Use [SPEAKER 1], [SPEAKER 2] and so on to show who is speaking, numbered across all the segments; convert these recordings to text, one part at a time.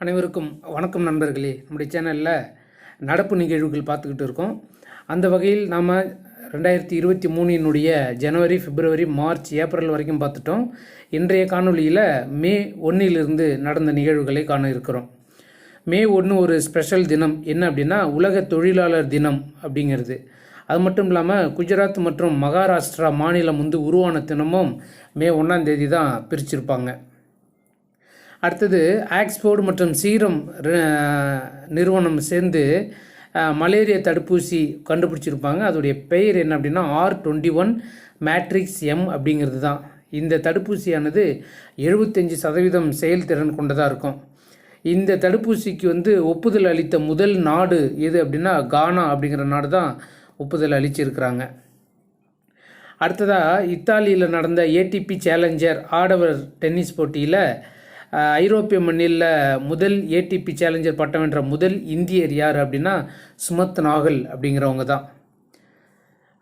[SPEAKER 1] அனைவருக்கும் வணக்கம் நண்பர்களே. நம்முடைய சேனலில் நடப்பு நிகழ்வுகள் பார்த்துக்கிட்டு இருக்கோம். அந்த வகையில் நாம் ரெண்டாயிரத்தி இருபத்தி மூணினுடைய ஜனவரி பிப்ரவரி மார்ச் ஏப்ரல் வரைக்கும் பார்த்துட்டோம். இன்றைய காணொலியில் மே ஒன்றிலிருந்து நடந்த நிகழ்வுகளை காண இருக்கிறோம். மே ஒன்று ஒரு ஸ்பெஷல் தினம். என்ன அப்படின்னா உலக தொழிலாளர் தினம் அப்படிங்கிறது. அது மட்டும் இல்லாமல் குஜராத் மற்றும் மகாராஷ்டிரா மாநிலம் வந்து உருவான தினமும் மே ஒன்றாம் தேதி தான் பிரிச்சிருப்பாங்க. அடுத்தது ஆக்ஸ்போர்டு மற்றும் சீரம் நிறுவனம் சேர்ந்து மலேரியா தடுப்பூசி கண்டுபிடிச்சிருப்பாங்க. அதோடைய பெயர் என்ன அப்படின்னா R twenty one matrix M அப்படிங்கிறது தான். இந்த தடுப்பூசியானது எழுபத்தஞ்சி சதவீதம் செயல்திறன் கொண்டதாக இருக்கும். இந்த தடுப்பூசிக்கு வந்து ஒப்புதல் அளித்த முதல் நாடு எது அப்படின்னா கானா அப்படிங்கிற நாடு தான் ஒப்புதல் அளிச்சிருக்கிறாங்க. அடுத்ததாக இத்தாலியில் நடந்த ஏடிபி சேலஞ்சர் ஆடவர் டென்னிஸ் போட்டியில் ஐரோப்பிய மண்ணில் முதல் ஏடிபி சேலஞ்சர் பட்டம் வென்ற முதல் இந்தியர் யார் அப்படின்னா சுமத் நாகல் அப்படிங்கிறவங்க தான்.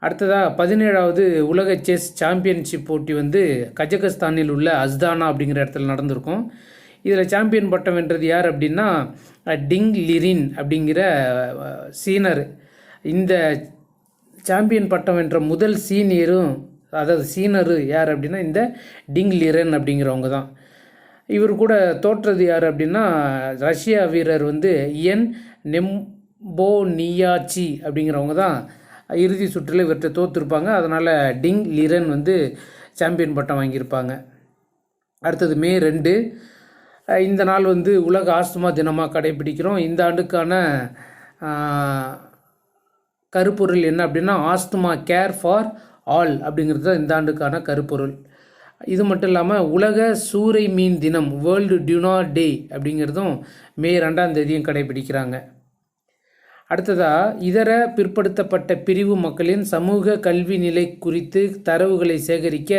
[SPEAKER 1] அடுத்ததாக பதினேழாவது உலக செஸ் சாம்பியன்ஷிப் போட்டி வந்து கஜகஸ்தானில் உள்ள அஸ்தானா அப்படிங்கிற இடத்துல நடந்திருக்கும். இதில் சாம்பியன் பட்டம் வென்றது யார் அப்படின்னா டிங் லிரின் அப்படிங்கிற சீனர். இந்த சாம்பியன் பட்டம் வென்ற முதல் சீனியரும் அதாவது சீனரு யார் அப்படின்னா இந்த டிங் லிரன் அப்படிங்கிறவங்க தான். இவர் கூட தோற்றது யார் அப்படின்னா ரஷ்யா வீரர் வந்து என் நெம்போனியாச்சி அப்படிங்கிறவங்க தான். இறுதி சுற்றில் இவர்கிட்ட தோற்றுருப்பாங்க அதனால் டிங் லிரன் வந்து சாம்பியன் பட்டம் வாங்கியிருப்பாங்க. அடுத்தது மே ரெண்டு. இந்த நாள் வந்து உலக ஆஸ்துமா தினமாக கடைபிடிக்கிறோம். இந்த ஆண்டுக்கான கருப்பொருள் என்ன அப்படின்னா ஆஸ்துமா கேர் ஃபார் ஆல் அப்படிங்கிறது தான் இந்த ஆண்டுக்கான கருப்பொருள். இது மட்டும் இல்லாமல் உலக சூறை மீன் தினம் வேர்ல்டு டியூனா டே அப்படிங்கிறதும் மே ரெண்டாம் தேதியும் கடைபிடிக்கிறாங்க. அடுத்ததாக இதர பிற்படுத்தப்பட்ட பிரிவு மக்களின் சமூக கல்வி நிலை குறித்து தரவுகளை சேகரிக்க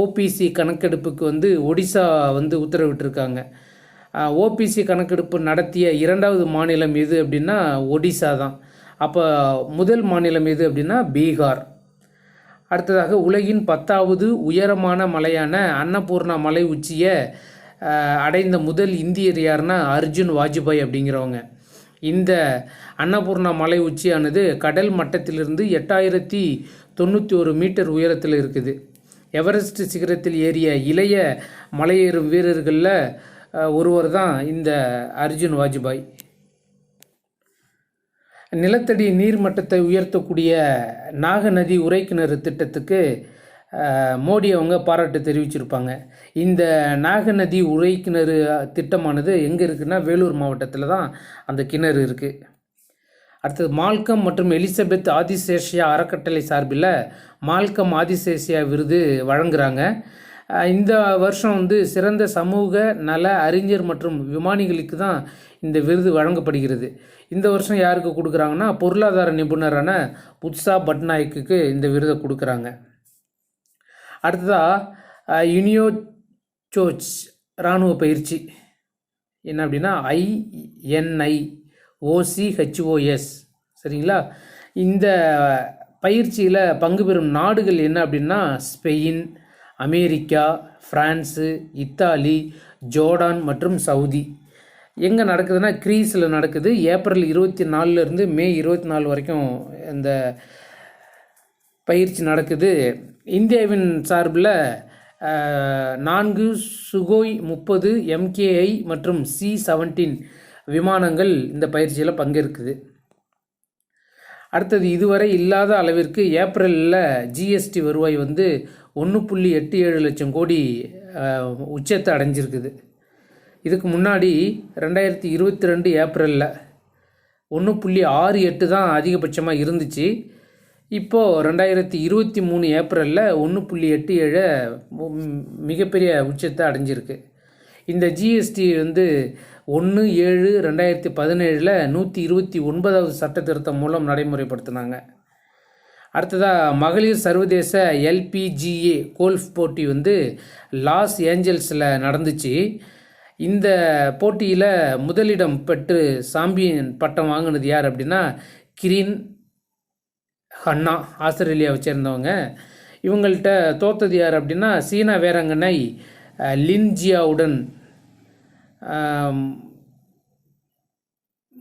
[SPEAKER 1] ஓபிசி கணக்கெடுப்புக்கு வந்து ஒடிசா வந்து உத்தரவிட்டிருக்காங்க. ஓபிசி கணக்கெடுப்பு நடத்திய இரண்டாவது மாநிலம் எது அப்படின்னா ஒடிசா தான். அப்போ முதல் மாநிலம் எது அப்படின்னா பீகார். அடுத்ததாக உலகின் பத்தாவது உயரமான மலையான அன்னபூர்ணா மலை உச்சியை அடைந்த முதல் இந்தியர் யாருன்னா அர்ஜுன் வாஜ்பாய் அப்படிங்கிறவங்க. இந்த அன்னபூர்ணா மலை உச்சியானது கடல் மட்டத்திலிருந்து எட்டாயிரத்தி தொண்ணூற்றி ஒரு மீட்டர் உயரத்தில் இருக்குது. எவரெஸ்ட் சிகரத்தில் ஏறிய இளைய மலையேறும் வீரர்களில் ஒருவர் தான் இந்த அர்ஜுன் வாஜ்பாய். நிலத்தடி நீர்மட்டத்தை உயர்த்தக்கூடிய நாகநதி உரைக்கிணறு திட்டத்துக்கு மோடி அவங்க பாராட்டு தெரிவிச்சிருப்பாங்க. இந்த நாகநதி உரைக்கிணறு திட்டமானது எங்கே இருக்குன்னா வேலூர் மாவட்டத்தில் தான் அந்த கிணறு இருக்குது அடுத்தது மால்கம் மற்றும் எலிசபெத் ஆதிசேஷியா அறக்கட்டளை சார்பில் மால்கம் ஆதிசேஷியா விருது வழங்குறாங்க. இந்த வருஷம் வந்து சிறந்த சமூக நல அறிஞர் மற்றும் விமானிகளுக்கு தான் இந்த விருது வழங்கப்படுகிறது. இந்த வருஷம் யாருக்கு கொடுக்குறாங்கன்னா பொருளாதார நிபுணரான உத்சா பட்நாயக்குக்கு இந்த விருதை கொடுக்குறாங்க. அடுத்ததாக யுனியோ சோச் இராணுவ பயிற்சி. என்ன அப்படின்னா ஐஎன்ஐ ஓசிஹெச்ஓஎஸ் சரிங்களா? இந்த பயிற்சியில் பங்கு பெறும் நாடுகள் என்ன அப்படின்னா Spain America France Italy Jordan மற்றும் சவுதி. எங்கே நடக்குதுன்னா கிரீஸில் நடக்குது. ஏப்ரல் இருபத்தி நாலுலேருந்து மே இருபத்தி நாலு வரைக்கும் இந்த பயிற்சி நடக்குது. இந்தியாவின் சார்பில் நான்கு சுகோய் முப்பது எம்கேஐ மற்றும் சி செவன்டீன் விமானங்கள் இந்த பயிற்சியில் பங்கேற்குது. அடுத்தது இதுவரை இல்லாத அளவிற்கு ஏப்ரலில் ஜிஎஸ்டி வருவாய் வந்து ஒன்று புள்ளி எட்டு ஏழு லட்சம் கோடி உச்சத்தை அடைஞ்சிருக்குது. இதுக்கு முன்னாடி ரெண்டாயிரத்தி இருபத்தி ரெண்டு ஏப்ரலில் ஒன்று புள்ளி ஆறு எட்டு தான் அதிகபட்சமாக இருந்துச்சு. இப்போது ரெண்டாயிரத்தி இருபத்தி மூணு ஏப்ரலில் ஒன்று புள்ளி எட்டு ஏழை மிகப்பெரிய உச்சத்தை அடைஞ்சிருக்கு. இந்த ஜிஎஸ்டி வந்து ஒன்று ஏழு ரெண்டாயிரத்தி பதினேழில் நூற்றி இருபத்தி ஒன்பதாவது சட்ட திருத்தம் மூலம் நடைமுறைப்படுத்தினாங்க. அடுத்ததாக மகளிர் சர்வதேச எல்பிஜிஏ கோல்ஃப் போட்டி வந்து லாஸ் ஏஞ்சல்ஸில் நடந்துச்சு. இந்த போட்டியில் முதலிடம் பெற்று சாம்பியன் பட்டம் வாங்கினது யார் அப்படின்னா கிரீன் ஹன்னா ஆஸ்திரேலியாவை சேர்ந்தவங்க. இவங்கள்ட்ட தோத்தது யார் அப்படின்னா சீனா வேராங்கனை லின்ஜியாவுடன்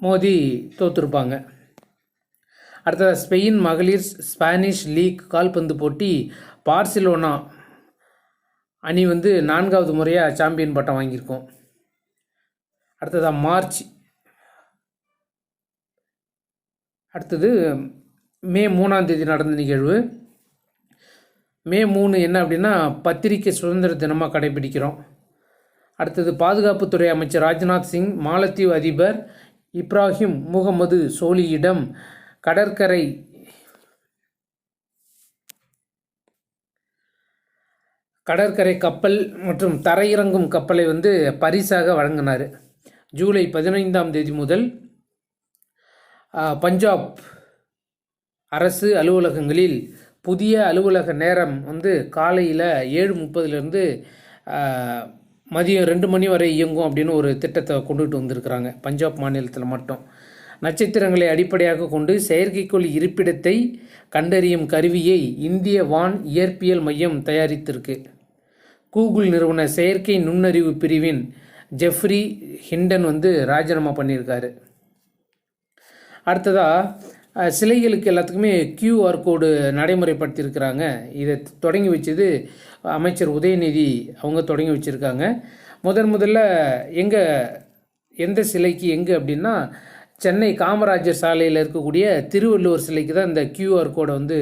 [SPEAKER 1] மோதி தோற்றுருப்பாங்க அடுத்தது ஸ்பெயின் மகளிர் ஸ்பானிஷ் லீக் கால்பந்து போட்டி பார்சிலோனா அணி வந்து நான்காவது முறையாக சாம்பியன் பட்டம் வாங்கியிருக்கோம். அடுத்ததாக மார்ச். அடுத்தது மே மூணாம் தேதி நடந்த நிகழ்வு. மே மூணு என்ன அப்படின்னா பத்திரிகை சுதந்திர தினமாக கடைபிடிக்கிறோம். அடுத்தது பாதுகாப்புத்துறை அமைச்சர் ராஜ்நாத் சிங் மாலத்தீவு அதிபர் இப்ராஹிம் முகமது சோலியிடம் கடற்கரை கடற்கரை கப்பல் மற்றும் தரையிறங்கும் கப்பலை வந்து பரிசாக வழங்கினார். ஜூலை பதினைந்தாம் தேதி முதல் பஞ்சாப் அரசு அலுவலகங்களில் புதிய அலுவலக நேரம் வந்து காலையில் ஏழு முப்பதுலேருந்து மதியம் ரெண்டு மணி வரை இயங்கும் அப்படின்னு ஒரு திட்டத்தை கொண்டுகிட்டு வந்திருக்கிறாங்க பஞ்சாப் மாநிலத்தில் மட்டும். நட்சத்திரங்களை அடிப்படையாக கொண்டு செயற்கைக்கோள் இருப்பிடத்தை கண்டறியும் கருவியை இந்திய வான் இயற்பியல் மையம் தயாரித்திருக்கு. கூகுள் நிறுவன செயற்கை நுண்ணறிவு பிரிவின் ஜெஃப்ரி ஹிண்டன் வந்து ராஜினாமா பண்ணியிருக்காரு. அடுத்ததாக சிலைகளுக்கு எல்லாத்துக்குமே கியூஆர் கோடு நடைமுறைப்படுத்தியிருக்கிறாங்க. இதை தொடங்கி வச்சது அமைச்சர் உதயநிதி அவங்க தொடங்கி வச்சுருக்காங்க. முதன் முதல்ல எங்கே எந்த சிலைக்கு எங்கே அப்படின்னா சென்னை காமராஜர் சாலையில் இருக்கக்கூடிய திருவள்ளுவர் சிலைக்கு தான் இந்த கியூஆர் கோடை வந்து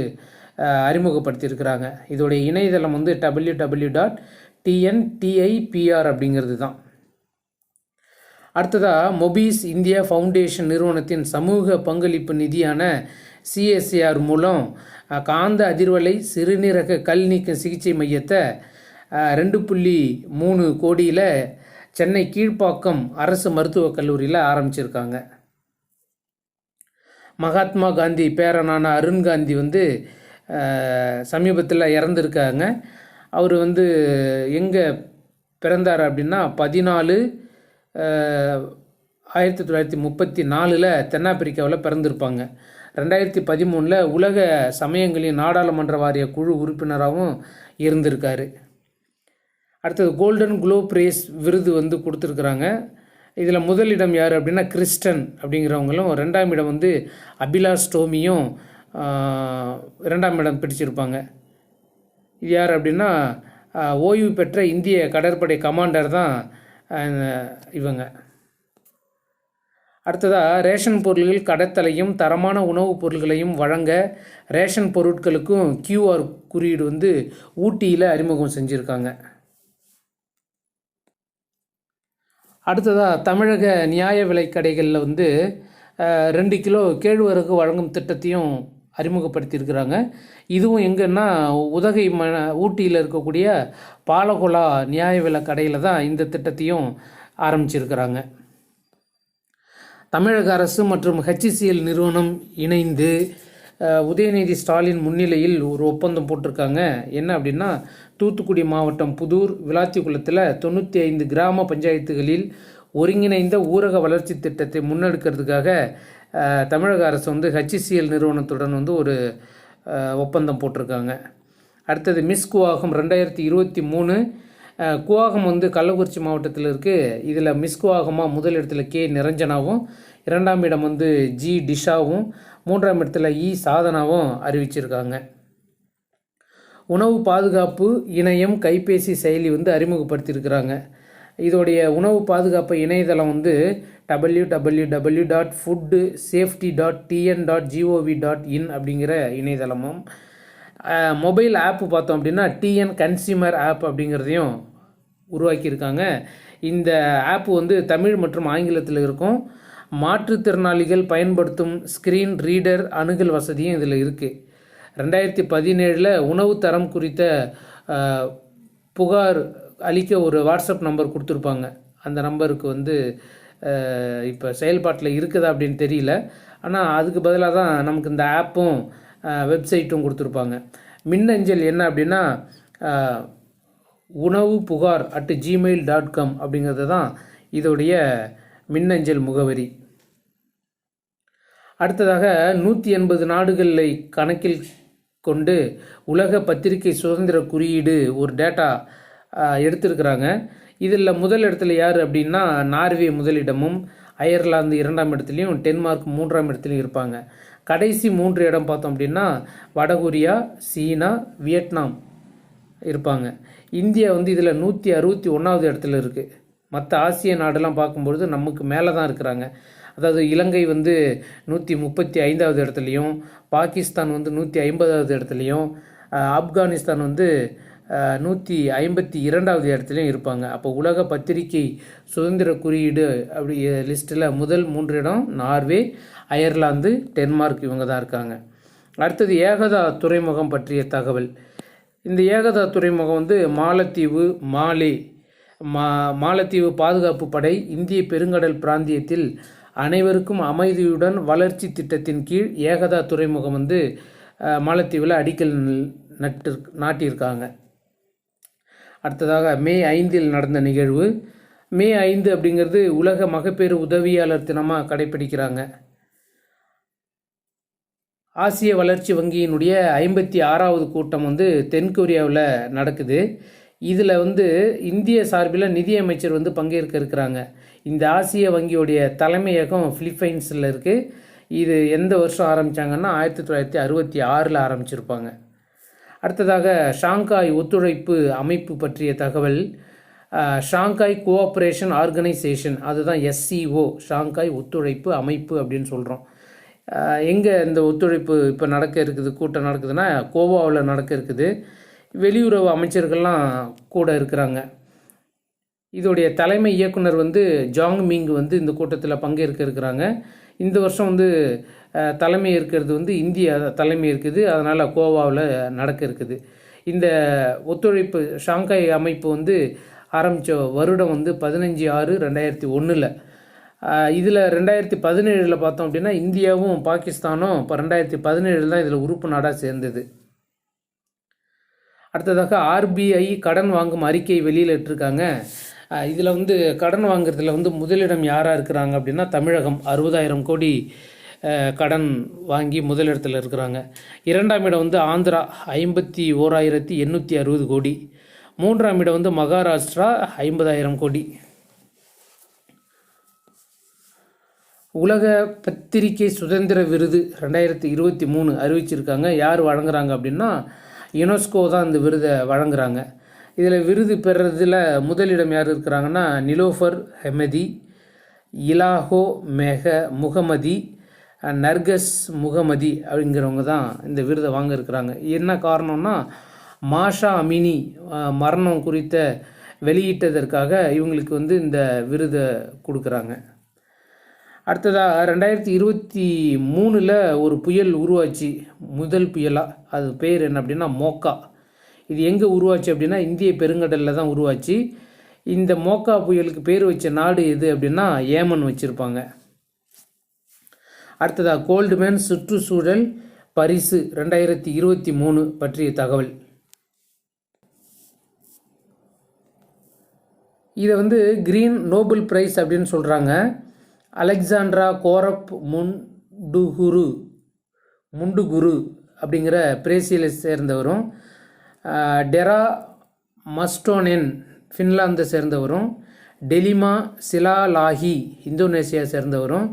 [SPEAKER 1] அறிமுகப்படுத்தியிருக்கிறாங்க. இதோடைய இணையதளம் வந்து டபிள்யூ டபிள்யூ டாட் டிஎன்டிஐபிஆர் அப்படிங்கிறது தான். அடுத்ததாக மொபீஸ் இந்தியா ஃபவுண்டேஷன் நிறுவனத்தின் சமூக பங்களிப்பு நிதியான சிஎஸ்சிஆர் மூலம் காந்த அதிர்வலை சிறுநீரக கல் நீக்க சிகிச்சை மையத்தை ரெண்டு புள்ளி மூணு கோடியில் சென்னை கீழ்ப்பாக்கம் அரசு மருத்துவக் கல்லூரியில் ஆரம்பிச்சிருக்காங்க. மகாத்மா காந்தி பேரனான அருண் காந்தி வந்து சமீபத்தில் இறந்துருக்காங்க. அவர் வந்து எங்கே பிறந்தார் அப்படின்னா பதினாலு ஆயிரத்தி தொள்ளாயிரத்தி முப்பத்தி நாலில் தென்னாப்பிரிக்காவில் பிறந்திருப்பாங்க. ரெண்டாயிரத்தி பதிமூணில் உலக சமயங்களின் நாடாளுமன்ற வாரிய குழு உறுப்பினராகவும் இருந்திருக்காரு. அடுத்தது கோல்டன் குளோப் ரேஸ் விருது வந்து கொடுத்துருக்குறாங்க. இதில் முதலிடம் யார் அப்படின்னா கிறிஸ்டன் அப்படிங்கிறவங்களும் ரெண்டாம் இடம் வந்து அபிலாஷ் டோமியும் ரெண்டாம் இடம் பிடிச்சிருப்பாங்க. இது யார் அப்படின்னா ஓய்வு பெற்ற இந்திய கடற்படை கமாண்டர் தான் இவங்க. அடுத்ததாக ரேஷன் பொருள்கள் கடத்தலையும் தரமான உணவுப் பொருள்களையும் வழங்க ரேஷன் பொருட்களுக்கும் கியூஆர் குறியீடு வந்து ஊட்டியில் அறிமுகம் செஞ்சுருக்காங்க. அடுத்ததாக தமிழக நியாய விலை கடைகளில் வந்து ரெண்டு கிலோ கேழ்வரகு வழங்கும் திட்டத்தையும் அறிமுகப்படுத்தியிருக்கிறாங்க. இதுவும் எங்கன்னா உதகை ம ஊட்டியில் இருக்கக்கூடிய பாலகுலா நியாய விலை கடையில் தான் இந்த திட்டத்தையும் ஆரம்பிச்சிருக்கிறாங்க. தமிழக அரசு மற்றும் ஹெச்சிசிஎல் நிறுவனம் இணைந்து உதயநிதி ஸ்டாலின் முன்னிலையில் ஒரு ஒப்பந்தம் போட்டிருக்காங்க. என்ன அப்படின்னா தூத்துக்குடி மாவட்டம் புதூர் விளாத்திக்குளத்தில் தொண்ணூற்றி ஐந்து கிராம பஞ்சாயத்துகளில் ஒருங்கிணைந்த ஊரக வளர்ச்சி திட்டத்தை முன்னெடுக்கிறதுக்காக தமிழக அரசு வந்து ஹெச்சிசிஎல் நிறுவனத்துடன் வந்து ஒரு ஒப்பந்தம் போட்டிருக்காங்க. அடுத்தது மிஸ் குவாகம் ரெண்டாயிரத்தி இருபத்தி மூணு குவாகம் வந்து கள்ளக்குறிச்சி மாவட்டத்தில் இருக்குது இதில் மிஸ் குவாகமாக முதல் இடத்துல கே நிரஞ்சனாவும் இரண்டாம் இடம் வந்து ஜி டிஷாவும் மூன்றாம் இடத்துல இ சாதனாவும் அறிவிச்சிருக்காங்க. உணவு பாதுகாப்பு இணையம் கைபேசி செயலி வந்து அறிமுகப்படுத்தியிருக்கிறாங்க. இதோடைய உணவு பாதுகாப்பு இணையதளம் வந்து W W W dot food safety dot TN dot GOV dot in அப்படிங்கிற இணையதளமும் மொபைல் ஆப்பு பார்த்தோம் அப்படின்னா டிஎன் கன்சியூமர் ஆப் அப்படிங்கிறதையும் உருவாக்கியிருக்காங்க. இந்த ஆப் வந்து தமிழ் மற்றும் ஆங்கிலத்தில் இருக்கும். மாற்றுத்திறனாளிகள் பயன்படுத்தும் ஸ்க்ரீன் ரீடர் அணுகல் வசதியும் இதில் இருக்குது ரெண்டாயிரத்தி பதினேழில் உணவு தரம் குறித்த புகார் அளிக்க ஒரு வாட்ஸ்அப் நம்பர் கொடுத்துருப்பாங்க. அந்த நம்பருக்கு வந்து இப்போ செயல்பாட்டில் இருக்குதா அப்படின்னு தெரியல. ஆனால் அதுக்கு பதிலாக தான் நமக்கு இந்த ஆப்பும் வெப்சைட்டும் கொடுத்துருப்பாங்க. மின்னஞ்சல் என்ன அப்படின்னா உணவு புகார் அட் ஜிமெயில் டாட் காம் அப்படிங்கிறது தான் இதோடைய மின்னஞ்சல் முகவரி. அடுத்ததாக நூற்றி எண்பது நாடுகளை கணக்கில் கொண்டு உலக பத்திரிகை சுதந்திர குறியீடு ஒரு டேட்டா எடுத்திருக்கிறாங்க. இதில் முதல் இடத்துல யார் அப்படின்னா நார்வே முதலிடமும் அயர்லாந்து இரண்டாம் இடத்துலையும் டென்மார்க் மூன்றாம் இடத்துலையும் இருப்பாங்க. கடைசி மூன்று இடம் பார்த்தோம் அப்படின்னா வடகொரியா சீனா வியட்நாம் இருப்பாங்க. இந்தியா வந்து இதில் நூற்றி அறுபத்தி ஒன்றாவது இடத்துல இருக்குது மற்ற ஆசிய நாடெல்லாம் பார்க்கும்பொழுது நமக்கு மேலே தான் இருக்கிறாங்க. அதாவது இலங்கை வந்து நூற்றி முப்பத்தி ஐந்தாவது இடத்துலையும் பாகிஸ்தான் வந்து நூற்றி ஐம்பதாவது இடத்துலையும் ஆப்கானிஸ்தான் வந்து நூற்றி ஐம்பத்தி இரண்டாவது இடத்துலையும் இருப்பாங்க. அப்போ உலக பத்திரிகை சுதந்திர குறியீடு அப்படி லிஸ்ட்டில் முதல் மூன்று இடம் நார்வே அயர்லாந்து டென்மார்க் இவங்க தான் இருக்காங்க. அடுத்தது ஏகதா துறைமுகம் பற்றிய தகவல். இந்த ஏகதா துறைமுகம் வந்து மாலத்தீவு மாலே மா மாலத்தீவு பாதுகாப்பு படை இந்திய பெருங்கடல் பிராந்தியத்தில் அனைவருக்கும் அமைதியுடன் வளர்ச்சி திட்டத்தின் கீழ் ஏகதா துறைமுகம் வந்து மாலத்தீவில் அடிக்கல் நட்டு நாட்டியிருக்காங்க. அடுத்ததாக மே ஐந்தில் நடந்த நிகழ்வு. மே ஐந்து அப்படிங்கிறது உலக மகப்பேறு உதவியாளர் தினமாக கடைப்பிடிக்கிறாங்க ஆசிய வளர்ச்சி வங்கியினுடைய ஐம்பத்தி ஆறாவது கூட்டம் வந்து தென்கொரியாவில் நடக்குது. இதில் வந்து இந்திய சார்பில் நிதியமைச்சர் வந்து பங்கேற்க இருக்கிறாங்க. இந்த ஆசிய வங்கியுடைய தலைமையகம் ஃபிலிப்பைன்ஸில் இருக்குது இது எந்த வருஷம் ஆரம்பித்தாங்கன்னா ஆயிரத்தி தொள்ளாயிரத்தி அறுபத்தி ஆறில் ஆரம்பிச்சிருப்பாங்க. அடுத்ததாக ஷாங்காய் ஒத்துழைப்பு அமைப்பு பற்றிய தகவல் ஷாங்காய் கோஆப்ரேஷன் ஆர்கனைசேஷன் அதுதான் எஸ்சிஓ ஷாங்காய் ஒத்துழைப்பு அமைப்பு அப்படின்னு சொல்கிறோம் எங்கே இந்த ஒத்துழைப்பு இப்போ நடக்க இருக்குது கூட்டம் நடக்குதுன்னா கோவாவில் நடக்க இருக்குது. வெளியுறவு அமைச்சர்கள்லாம் கூட இருக்கிறாங்க. இதோடைய தலைமை இயக்குனர் வந்து ஜாங் மிங் வந்து இந்த கூட்டத்தில் பங்கேற்க இருக்கிறாங்க. இந்த வருஷம் வந்து தலைமை இருக்கிறது வந்து இந்தியா தலைமை இருக்குது அதனால் கோவாவில் நடக்க இருக்குது. இந்த ஒத்துழைப்பு ஷாங்காய் அமைப்பு வந்து ஆரம்பித்த வருடம் வந்து பதினஞ்சு ஆறு ரெண்டாயிரத்தி ஒன்றில் இதில் ரெண்டாயிரத்தி பதினேழில் பார்த்தோம் அப்படின்னா இந்தியாவும் பாகிஸ்தானும் இப்போ ரெண்டாயிரத்தி பதினேழில் தான் இதில் உறுப்பு நாடாக சேர்ந்தது. அடுத்ததாக ஆர்பிஐ கடன் வாங்கும் அறிக்கை வெளியிட்டிருக்காங்க. இதில் வந்து கடன் வாங்குறதுல வந்து முதலிடம் யாராக இருக்கிறாங்க அப்படின்னா தமிழகம் அறுபதாயிரம் கோடி. கடன் வாங்கி முதலிடத்தில் இருக்கிறாங்க. இரண்டாம் இடம் வந்து ஆந்திரா ஐம்பத்தி ஓராயிரத்தி எண்ணூற்றி அறுபது கோடி. மூன்றாம் இடம் வந்து மகாராஷ்டிரா ஐம்பதாயிரம் கோடி. உலக பத்திரிகை சுதந்திர விருது ரெண்டாயிரத்தி இருபத்தி மூணு அறிவிச்சிருக்காங்க. யார் வழங்குறாங்க அப்படின்னா யுனெஸ்கோ தான் இந்த விருதை வழங்குறாங்க. இதில் விருது பெறதில் முதலிடம் யார் இருக்கிறாங்கன்னா நிலோஃபர் ஹெமதி இலாஹோ மெஹ முகமதி நர்கஸ் முகமதி அப்படிங்கிறவங்க தான் இந்த விருதை வாங்க இருக்கிறாங்க என்ன காரணம்னா மாஷா அமினி மரணம் குறித்த வெளியிட்டதற்காக இவங்களுக்கு வந்து இந்த விருதை கொடுக்குறாங்க. அடுத்ததாக ரெண்டாயிரத்தி இருபத்தி மூணில் ஒரு புயல் உருவாச்சு. முதல் புயலாக அது பேர் என்ன அப்படின்னா மோக்கா. இது எங்கே உருவாச்சு அப்படின்னா இந்திய பெருங்கடலில் தான் உருவாச்சு. இந்த மோக்கா புயலுக்கு பேர் வச்ச நாடு எது அப்படின்னா ஏமன் வச்சுருப்பாங்க. அடுத்ததாக கோல்டுமேன் சுற்றுச்சூழல் பரிசு ரெண்டாயிரத்தி இருபத்தி மூணு பற்றிய தகவல். இதை வந்து கிரீன் நோபல் பிரைஸ் அப்படின்னு சொல்கிறாங்க அலெக்சாண்ட்ரா கோரப் முண்டுகுரு முண்டுகுரு அப்படிங்கிற பிரேசிலை சேர்ந்தவரும் டெரா மஸ்டோனென் ஃபின்லாந்தை சேர்ந்தவரும் டெலிமா சிலாலாஹி இந்தோனேசியா சேர்ந்தவரும்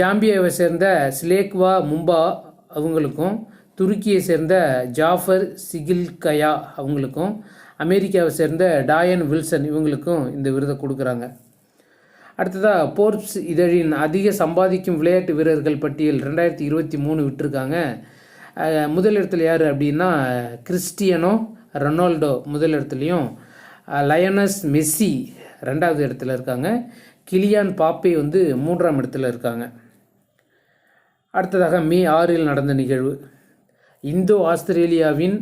[SPEAKER 1] ஜாம்பியாவை சேர்ந்த ஸ்லேக்வா மும்பா அவங்களுக்கும் துருக்கியை சேர்ந்த ஜாஃபர் சிகில்கயா அவங்களுக்கும் அமெரிக்காவை சேர்ந்த டயன் வில்சன் இவங்களுக்கும் இந்த விருதை கொடுக்குறாங்க. அடுத்ததாக போர்ப்ஸ் இதழின் அதிக சம்பாதிக்கும் விளையாட்டு வீரர்கள் பட்டியல் ரெண்டாயிரத்தி இருபத்தி மூணு விட்டுருக்காங்க. முதலிடத்தில் யார் அப்படின்னா கிறிஸ்டியனோ ரொனால்டோ முதல் இடத்துலையும் லயனஸ் மெஸ்ஸி ரெண்டாவது இடத்துல இருக்காங்க. கிலியான் பாப்பே வந்து மூன்றாம் இடத்துல இருக்காங்க. அடுத்ததாக மே ஆறில் நடந்த நிகழ்வு. இந்தோ ஆஸ்திரேலியாவின்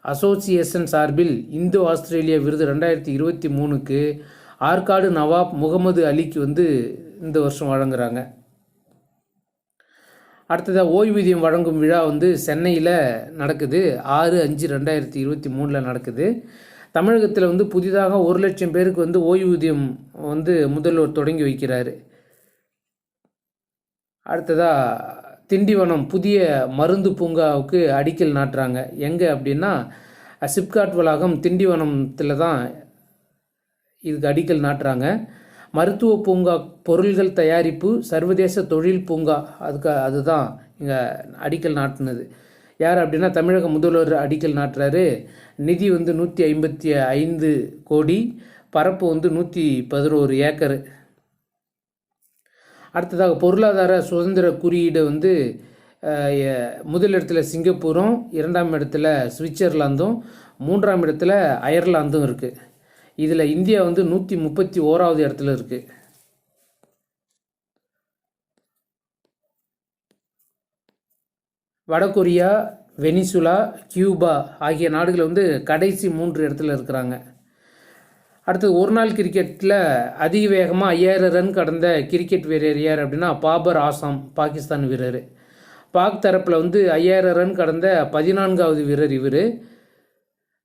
[SPEAKER 1] அசோசியேஷன் சார்பில் இந்தோ ஆஸ்திரேலியா விருது ரெண்டாயிரத்தி இருபத்தி மூணுக்கு ஆற்காடு நவாப் முகமது அலிக்கு வந்து இந்த வருஷம் வழங்குறாங்க. அடுத்ததாக ஓய்வூதியம் வழங்கும் விழா வந்து சென்னையில் நடக்குது. ஆறு அஞ்சு ரெண்டாயிரத்தி இருபத்தி மூணில் நடக்குது. தமிழகத்தில் வந்து புதிதாக ஒரு லட்சம் பேருக்கு வந்து ஓய்வூதியம் வந்து முதல்வர் தொடங்கி வைக்கிறார். அடுத்ததாக திண்டிவனம் புதிய மருந்து பூங்காவுக்கு அடிக்கல் நாட்டுறாங்க. எங்கே அப்படின்னா சிப்காட் வளாகம் திண்டிவனத்தில் தான் இதுக்கு அடிக்கல் நாட்டுறாங்க. மருத்துவ பூங்கா பொருள்கள் தயாரிப்பு சர்வதேச தொழில் பூங்கா அதுக்கு அதுதான் இங்கே அடிக்கல் நாட்டினது. யார் அப்படின்னா தமிழக முதல்வர் அடிக்கல் நாட்டுறாரு. நிதி வந்து நூற்றி ஐம்பத்தி ஐந்து கோடி பரப்பு வந்து நூற்றி பதினோரு ஏக்கரு. அடுத்ததாக பொருளாதார சுதந்திர குறியீடு வந்து முதல் இடத்துல சிங்கப்பூரும் இரண்டாம் இடத்துல சுவிட்சர்லாந்தும் மூன்றாம் இடத்துல அயர்லாந்தும் இருக்குது இதில் இந்தியா வந்து நூற்றி முப்பத்தி ஓராவது இடத்துல இருக்குது வடகொரியா வெனிசுலா கியூபா ஆகிய நாடுகள் வந்து கடைசி மூன்று இடத்துல இருக்கிறாங்க. அடுத்தது ஒரு நாள் கிரிக்கெட்டில் அதிக வேகமாக ஐயாயிரம் ரன் கடந்த கிரிக்கெட் வீரர் யார் அப்படின்னா பாபர் ஆசாம் பாகிஸ்தான் வீரர். பாக் தரப்பில் வந்து ஐயாயிரம் ரன் கடந்த பதினான்காவது வீரர் இவர்.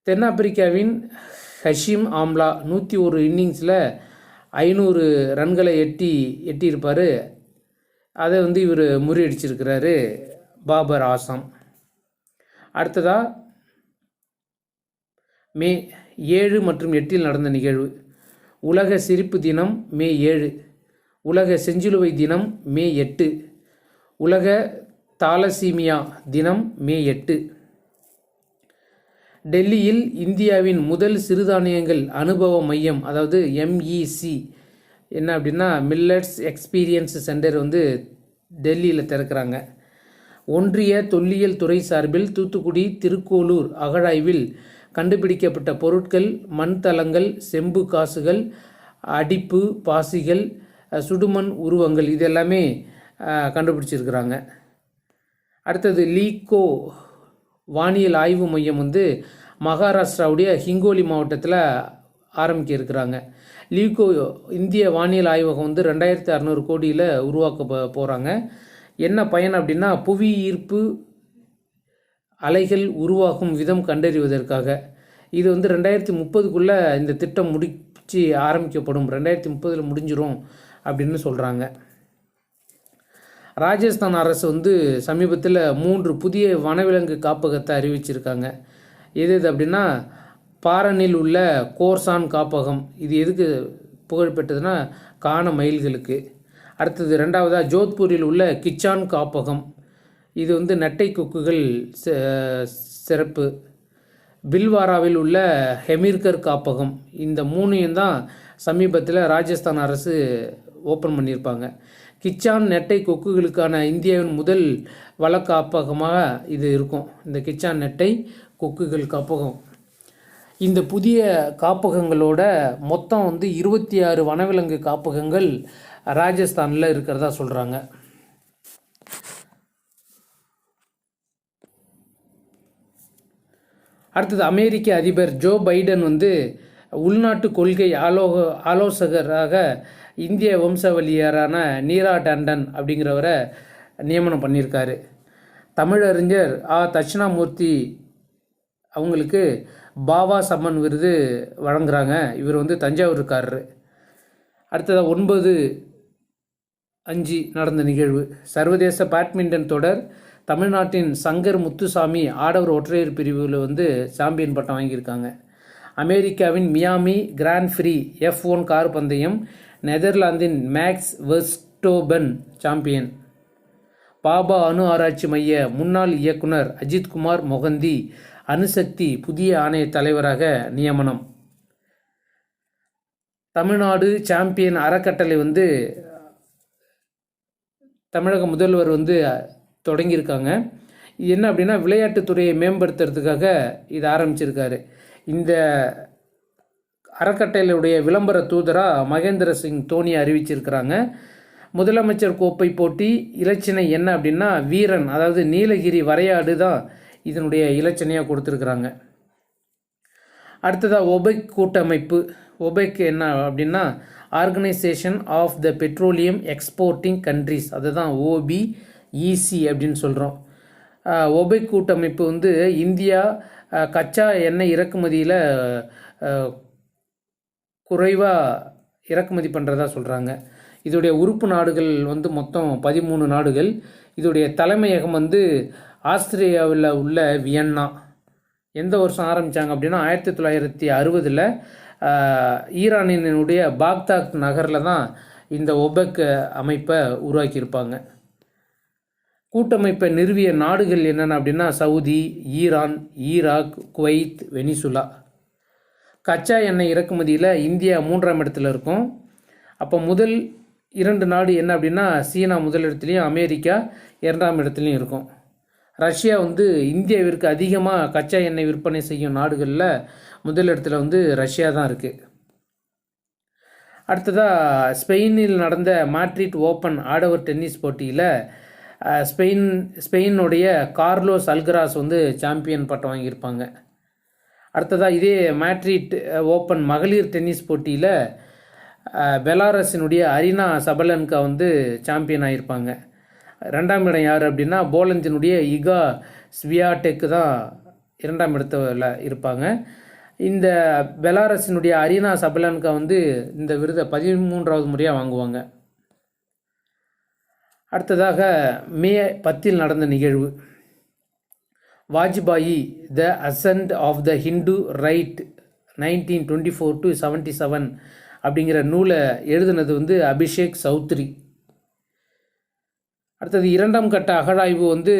[SPEAKER 1] தென்னாப்பிரிக்காவின் ஹஷீம் ஆம்லா நூற்றி ஒரு இன்னிங்ஸில் ஐநூறு ரன்களை எட்டி எட்டியிருப்பார். அதை வந்து இவர் முறியடிச்சிருக்கிறாரு. பாபர் ஆசாம். அடுத்ததா மே ஏழு மற்றும் எட்டில் நடந்த நிகழ்வு. உலக சிரிப்பு தினம் மே ஏழு. உலக செஞ்சிலுவை தினம் மே எட்டு. உலக தாலசீமியா தினம் மே எட்டு. டெல்லியில் இந்தியாவின் முதல் சிறுதானியங்கள் அனுபவ மையம் அதாவது எம்இசி என்ன அப்படின்னா மில்லட்ஸ் எக்ஸ்பீரியன்ஸ் சென்டர் வந்து டெல்லியில் திறக்கிறாங்க. ஒன்றிய தொல்லியல் துறை சார்பில் தூத்துக்குடி திருக்கோளூர் அகழாய்வில் கண்டுபிடிக்கப்பட்ட பொருட்கள் மண் தளங்கள் செம்பு காசுகள் அடிப்பு பாசிகள் சுடுமண் உருவங்கள் இது எல்லாமே கண்டுபிடிச்சிருக்கிறாங்க. அடுத்தது லீகோ வானியல் ஆய்வு மையம் வந்து மகாராஷ்டிராவுடைய ஹிங்கோலி மாவட்டத்தில் ஆரம்பிக்க இருக்கிறாங்க லீகோ இந்திய வானியல் ஆய்வகம் வந்து ரெண்டாயிரத்தி அறநூறு கோடியில் உருவாக்க போகிறாங்க என்ன பயன் அப்படின்னா புவி ஈர்ப்பு அலைகள் உருவாகும் விதம் கண்டறிவதற்காக. இது வந்து ரெண்டாயிரத்தி முப்பதுக்குள்ளே இந்த திட்டம் முடிச்சு ஆரம்பிக்கப்படும். ரெண்டாயிரத்தி முப்பதில் முடிஞ்சிடும் அப்படின்னு சொல்கிறாங்க ராஜஸ்தான் அரசு வந்து சமீபத்தில் மூன்று புதிய வனவிலங்கு காப்பகத்தை அறிவிச்சிருக்காங்க. எது எது அப்படின்னா பாரனில் உள்ள கோர்சான் காப்பகம். இது எதுக்கு புகழ்பெற்றதுன்னா காண மயில்களுக்கு. அடுத்தது ரெண்டாவதாக ஜோத்பூரில் உள்ள கிச்சான் காப்பகம். இது வந்து நெட்டை கொக்குகள் சிறப்பு பில்வாராவில் உள்ள ஹெமிர்கர் காப்பகம். இந்த மூணையும் தான் சமீபத்தில் ராஜஸ்தான் அரசு ஓப்பன் பண்ணியிருப்பாங்க. கிச்சான் நெட்டை கொக்குகளுக்கான இந்தியாவின் முதல் வள காப்பகமாக இது இருக்கும். இந்த கிச்சான் நெட்டை கொக்குகள் காப்பகம். இந்த புதிய காப்பகங்களோட மொத்தம் வந்து இருபத்தி ஆறு வனவிலங்கு காப்பகங்கள் ராஜஸ்தானில் இருக்கிறதா சொல்கிறாங்க அடுத்தது அமெரிக்க அதிபர் ஜோ பைடன் வந்து உள்நாட்டு கொள்கை ஆலோ ஆலோசகராக இந்திய வம்சாவளியரான நீரா டண்டன் அப்படிங்கிறவரை நியமனம் பண்ணியிருக்காரு. தமிழறிஞர் ஆ. தட்சிணாமூர்த்தி அவங்களுக்கு பாவா சம்மன் விருது வழங்குறாங்க. இவர் வந்து தஞ்சாவூர்காரர் அடுத்ததாக ஒன்பது அஞ்சு நடந்த நிகழ்வு. சர்வதேச பேட்மிண்டன் தொடர் தமிழ்நாட்டின் சங்கர் முத்துசாமி ஆடவர் ஒற்றையர் பிரிவில் வந்து சாம்பியன் பட்டம் வாங்கியிருக்காங்க. அமெரிக்காவின் Miami grand prix F one car பந்தயம் நெதர்லாந்தின் மேக்ஸ் வெஸ்டோபன் சாம்பியன். பாபா அணு ஆராய்ச்சி மைய முன்னாள் இயக்குனர் அஜித்குமார் மொகந்தி அணுசக்தி புதிய ஆணைய தலைவராக நியமனம். தமிழ்நாடு சாம்பியன் அறக்கட்டளை வந்து தமிழக முதல்வர் வந்து தொடங்கியிருக்காங்க. என்ன அப்படின்னா விளையாட்டுத்துறையை மேம்படுத்துறதுக்காக இது ஆரம்பிச்சிருக்காரு. இந்த அறக்கட்டளையுடைய விளம்பர தூதராக மகேந்திர சிங் தோனி அறிவிச்சிருக்கிறாங்க. முதலமைச்சர் கோப்பை போட்டி இலச்சினை என்ன அப்படின்னா வீரன் அதாவது நீலகிரி வரையாடு தான் இதனுடைய இலச்சனையாக கொடுத்துருக்குறாங்க. அடுத்ததாக ஒபெக் கூட்டமைப்பு. ஒபெக் என்ன அப்படின்னா organisation of the petroleum exporting countries அதுதான் ஓபிஇசி அப்படின்னு சொல்கிறோம் ஒபை கூட்டமைப்பு வந்து இந்தியா கச்சா எண்ணெய் இறக்குமதியில் குறைவாக இறக்குமதி பண்ணுறதா சொல்கிறாங்க இதோடைய உறுப்பு நாடுகள் வந்து மொத்தம் பதிமூணு நாடுகள். இதோடைய தலைமையகம் வந்து ஆஸ்திரேலியாவில் உள்ள வியன்னா. எந்த வருஷம் ஆரம்பித்தாங்க அப்படின்னா ஆயிரத்தி தொள்ளாயிரத்தி அறுபதில் ஈரானினுடைய பாக்தாக் நகரில் தான் இந்த ஒபெக் அமைப்பை உருவாக்கியிருப்பாங்க. கூட்டமைப்பை நிறுவிய நாடுகள் என்னென்ன அப்படின்னா Saudi Iran Iraq Kuwait Venezuela. கச்சா எண்ணெய் இறக்குமதியில் இந்தியா மூன்றாம் இடத்துல இருக்கும். அப்போ முதல் இரண்டு நாடு என்ன அப்படின்னா சீனா முதல் இடத்துலையும் அமெரிக்கா இரண்டாம் இடத்துலையும் இருக்கும். ரஷ்யா வந்து இந்தியாவிற்கு அதிகமாக கச்சா எண்ணெய் விற்பனை செய்யும் நாடுகளில் முதலிடத்தில் வந்து ரஷ்யா தான் இருக்குது அடுத்ததாக ஸ்பெயினில் நடந்த மாட்ரிட் ஓப்பன் ஆடவர் டென்னிஸ் போட்டியில் ஸ்பெயின் ஸ்பெயினுடைய கார்லோஸ் அல்கராஸ் வந்து சாம்பியன் பட்டம் வாங்கியிருப்பாங்க. அடுத்ததாக இதே மேட்ரிட் ஓப்பன் மகளிர் டென்னிஸ் போட்டியில் பெலாரஸினுடைய அரினா சபலன்கா வந்து சாம்பியன் ஆகியிருப்பாங்க ரெண்டாம் இடம் யார் அப்படின்னா போலந்தினுடைய இகா ஸ்வியாடெக் தான் இரண்டாம் இடத்துல இருப்பாங்க. இந்த பெலாரஸினுடைய அரினா சபலன்கா வந்து இந்த விருதை பதிமூன்றாவது முறையாக வாங்குவாங்க. அடுத்ததாக மே பத்தில் நடந்த நிகழ்வு. Vajpayee the ascent of the Hindu right nineteen twenty four to seventy seven அப்படிங்கிற நூலை எழுதுனது வந்து அபிஷேக் சௌத்ரி. அடுத்தது இரண்டாம் கட்ட அகழாய்வு வந்து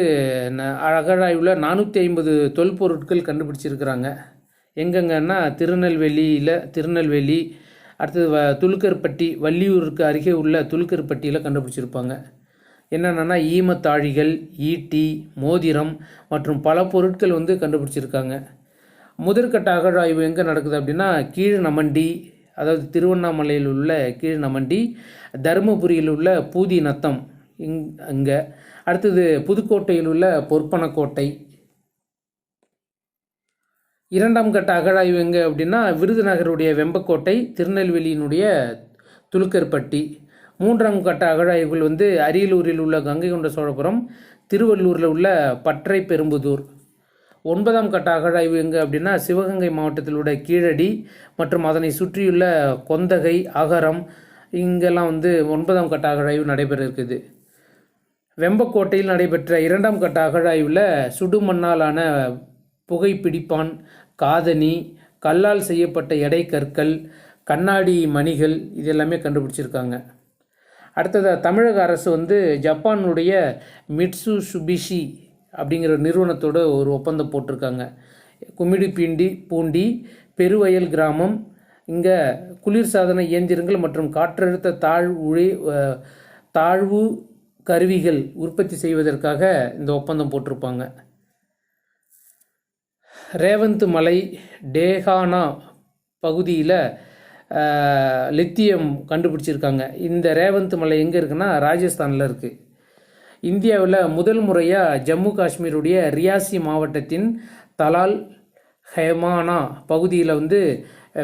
[SPEAKER 1] ந- அகழாய்வில் நானூற்றி ஐம்பது தொல்பொருட்கள் கண்டுபிடிச்சிருக்கிறாங்க. எங்கெங்கன்னா திருநெல்வேலியில் திருநெல்வேலி அடுத்தது வ துலுக்கர்பட்டி வள்ளியூருக்கு அருகே உள்ள துலுக்கர்பட்டியில் கண்டுபிடிச்சிருப்பாங்க. என்னென்னா ஈமத்தாழிகள் ஈட்டி மோதிரம் மற்றும் பல பொருட்கள் வந்து கண்டுபிடிச்சிருக்காங்க. முதற்கட்ட அகழாய்வு எங்கே நடக்குது அப்படின்னா கீழ் நமண்டி அதாவது திருவண்ணாமலையில் உள்ள கீழ் நமண்டி தருமபுரியில் உள்ள பூதி நத்தம். இங் அங்கே. அடுத்தது புதுக்கோட்டையில் உள்ள பொற்பனக்கோட்டை. இரண்டாம் கட்ட அகழாய்வு எங்கே அப்படின்னா விருதுநகருடைய வெம்பக்கோட்டை திருநெல்வேலியினுடைய துலுக்கர்பட்டி மூன்றாம் கட்ட அகழாய்வுகள் வந்து அரியலூரில் உள்ள கங்கை கொண்ட சோழபுரம் திருவள்ளூரில் உள்ள பற்றை பெரும்புதூர். ஒன்பதாம் கட்ட அகழாய்வு எங்கே அப்படின்னா சிவகங்கை மாவட்டத்தில் உள்ள கீழடி மற்றும் அதனை சுற்றியுள்ள கொந்தகை அகரம் இங்கெல்லாம் வந்து ஒன்பதாம் கட்ட அகழாய்வு நடைபெற இருக்குது. வெம்பக்கோட்டையில் நடைபெற்ற இரண்டாம் கட்ட அகழாய்வில் சுடுமண்ணாலான புகைப்பிடிப்பான் காதணி கல்லால் செய்யப்பட்ட எடை கற்கள் கண்ணாடி மணிகள் இது எல்லாமே கண்டுபிடிச்சிருக்காங்க. அடுத்ததாக தமிழக அரசு வந்து ஜப்பானுடைய மிட்சு சுபிஷி அப்படிங்கிற நிறுவனத்தோட ஒரு ஒப்பந்தம் போட்டிருக்காங்க. குமிடி பீண்டி பூண்டி பெருவயல் கிராமம் இங்கே குளிர்சாதன இயந்திரங்கள் மற்றும் காற்றழுத்த தாழ்வுழி தாழ்வு கருவிகள் உற்பத்தி செய்வதற்காக இந்த ஒப்பந்தம் போட்டிருப்பாங்க. ரேவந்த் மலை டேகானா பகுதியில் லித்தியம் கண்டுபிடிச்சிருக்காங்க. இந்த ரேவந்த் மலை எங்கே இருக்குன்னா ராஜஸ்தானில் இருக்குது இந்தியாவில் முதல் முறையாக ஜம்மு காஷ்மீருடைய ரியாசி மாவட்டத்தின் தலால் ஹெமானா பகுதியில் வந்து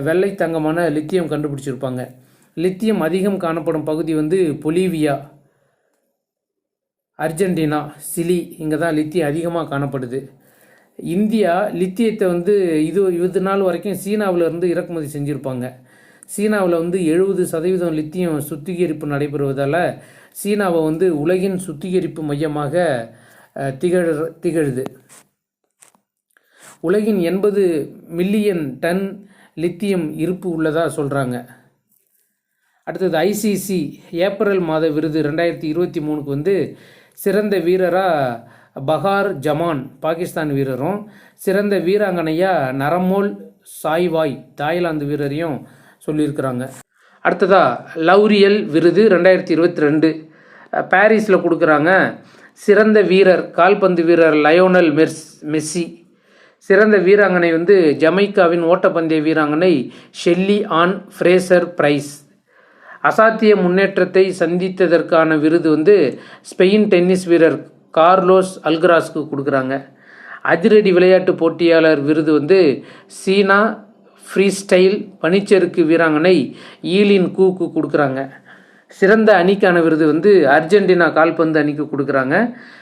[SPEAKER 1] வெள்ளை தங்கமான லித்தியம் கண்டுபிடிச்சிருப்பாங்க. லித்தியம் அதிகம் காணப்படும் பகுதி வந்து பொலிவியா. அர்ஜென்டினா சிலி இங்கே தான் லித்தியம் அதிகமாக காணப்படுது. இந்தியா லித்தியத்தை வந்து இது இருபது நாள் வரைக்கும் சீனாவிலேருந்து இறக்குமதி செஞ்சுருப்பாங்க. சீனாவில் வந்து எழுபது சதவீதம் லித்தியம் சுத்திகரிப்பு நடைபெறுவதால் சீனாவை வந்து உலகின் சுத்திகரிப்பு மையமாக திகழ திகழுது. உலகின் எண்பது மில்லியன் டன் லித்தியம் இருப்பு உள்ளதாக சொல்கிறாங்க அடுத்தது ஐசிசி ஏப்ரல் மாத விருது ரெண்டாயிரத்தி இருபத்தி மூணுக்கு வந்து சிறந்த வீரராக பகார் ஜமான் பாகிஸ்தான் வீரரும். சிறந்த வீராங்கனையாக நரமோல் சாய்வாய் தாய்லாந்து வீரரையும் சொல்லியிருக்கிறாங்க. அடுத்ததாக லவ்ரியல் விருது ரெண்டாயிரத்தி இருபத்தி ரெண்டு. பாரிஸில் கொடுக்குறாங்க. சிறந்த வீரர் கால்பந்து வீரர் லயோனல் மெர்ஸ் மெஸ்ஸி. சிறந்த வீராங்கனை வந்து ஜமைக்காவின் ஓட்டப்பந்தய வீராங்கனை ஷெல்லி ஆன் ஃப்ரேசர் பிரைஸ். அசாத்திய முன்னேற்றத்தை சந்தித்ததற்கான விருது வந்து ஸ்பெயின் டென்னிஸ் வீரர் கார்லோஸ் அல்கராஸ்க்கு கொடுக்குறாங்க. அதிரடி விளையாட்டு போட்டியாளர் விருது வந்து சீனா ஃப்ரீஸ்டைல் பனிச்சறுக்கு வீராங்கனை ஈலின் கூக்கு கொடுக்குறாங்க. சிறந்த அணிக்கான விருது வந்து அர்ஜென்டினா கால்பந்து அணிக்கு கொடுக்குறாங்க.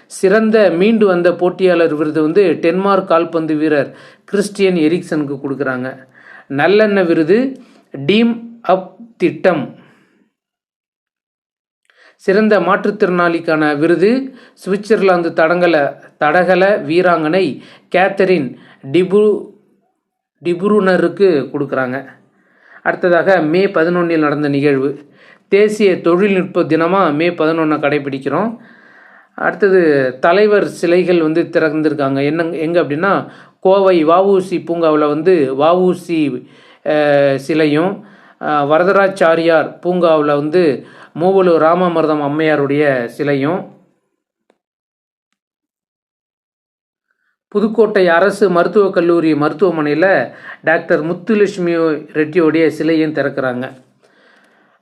[SPEAKER 1] சிறந்த மீண்டு வந்த போட்டியாளர் விருது வந்து டென்மார்க் கால்பந்து வீரர் கிறிஸ்டியன் எரிக்சனுக்கு கொடுக்குறாங்க. நல்லெண்ண விருது டீம் அப் திட்டம். சிறந்த மாற்றுத்திறனாளிக்கான விருது சுவிட்சர்லாந்து தடங்கல தடகள வீராங்கனை கேத்தரின் டிபு டிபுருனருக்கு கொடுக்குறாங்க. அடுத்ததாக மே பதினொன்றில் நடந்த நிகழ்வு. தேசிய தொழில்நுட்ப தினமாக மே பதினொன்றை கடைபிடிக்கிறோம். அடுத்தது தலைவர் சிலைகள் வந்து திறந்திருக்காங்க. என்ன எங்கே அப்படின்னா கோவை வஉசி பூங்காவில் வந்து வஉசி சிலையும் வரதராச்சாரியார் பூங்காவில் வந்து மூவலூர் ராமாமிர்தம் அம்மையாருடைய சிலையும் புதுக்கோட்டை அரசு மருத்துவக் கல்லூரி மருத்துவமனையில் டாக்டர் முத்துலட்சுமி ரெட்டியோடைய சிலையும் திறக்கிறாங்க.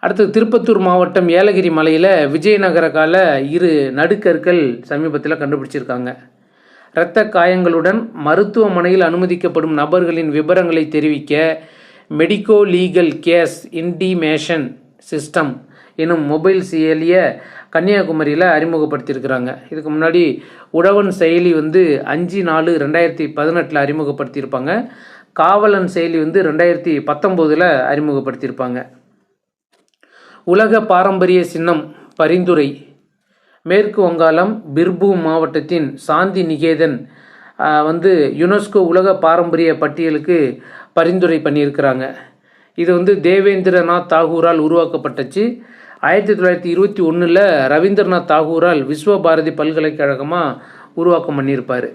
[SPEAKER 1] அடுத்து திருப்பத்தூர் மாவட்டம் ஏலகிரி மலையில் விஜயநகர கால இரு நடுக்கற்கள் சமீபத்தில் கண்டுபிடிச்சிருக்காங்க. இரத்த காயங்களுடன் மருத்துவமனையில் அனுமதிக்கப்படும் நபர்களின் விவரங்களை தெரிவிக்க medico legal case intimation system எனும் மொபைல் செயலியை கன்னியாகுமரியில் அறிமுகப்படுத்தியிருக்கிறாங்க. இதுக்கு முன்னாடி உழவன் செயலி வந்து அஞ்சு நாலு ரெண்டாயிரத்தி பதினெட்டில் அறிமுகப்படுத்தியிருப்பாங்க. காவலன் செயலி வந்து ரெண்டாயிரத்தி பத்தொம்போதில் அறிமுகப்படுத்தியிருப்பாங்க. உலக பாரம்பரிய சின்னம் பரிந்துரை. மேற்கு வங்காளம் பிர்பூம் மாவட்டத்தின் சாந்தி நிகேதன் வந்து யுனெஸ்கோ உலக பாரம்பரிய பட்டியலுக்கு பரிந்துரை பண்ணியிருக்கிறாங்க. இது வந்து தேவேந்திரநாத் தாகூரால் உருவாக்கப்பட்டுச்சு. ஆயிரத்தி தொள்ளாயிரத்தி இருபத்தி ஒன்றில் ரவீந்திரநாத் தாகூரால் விஸ்வ பாரதி பல்கலைக்கழகமாக உருவாக்கம் பண்ணியிருப்பார்.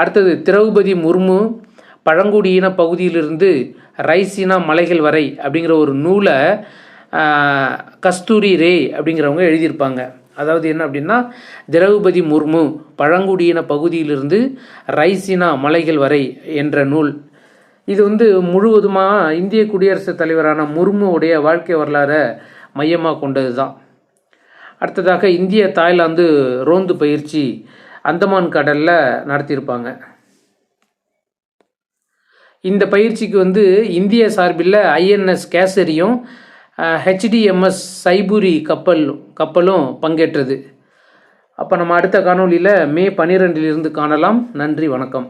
[SPEAKER 1] அடுத்தது திரௌபதி முர்மு பழங்குடியின பகுதியிலிருந்து ரைசினா மலைகள் வரை அப்படிங்கிற ஒரு நூலை கஸ்தூரி ரே அப்படிங்கிறவங்க எழுதியிருப்பாங்க. அதாவது என்ன அப்படின்னா திரௌபதி முர்மு பழங்குடியின பகுதியிலிருந்து ரைசினா மலைகள் வரை என்ற நூல். இது வந்து முழுவதுமாக இந்திய குடியரசுத் தலைவரான முர்முவுடைய வாழ்க்கை வரலாறை மையமாக கொண்டது தான் அடுத்ததாக இந்திய தாய்லாந்து ரோந்து பயிற்சி அந்தமான் கடலில் நடத்தியிருப்பாங்க. இந்த பயிற்சிக்கு வந்து இந்திய சார்பில் ஐஎன்எஸ் கேசரியும் ஹெச்டிஎம்எஸ் சைபுரி கப்பல் கப்பலும் பங்கேற்றது. அப்போ நம்ம அடுத்த காணொளியில் மே பன்னிரெண்டிலிருந்து காணலாம். நன்றி வணக்கம்.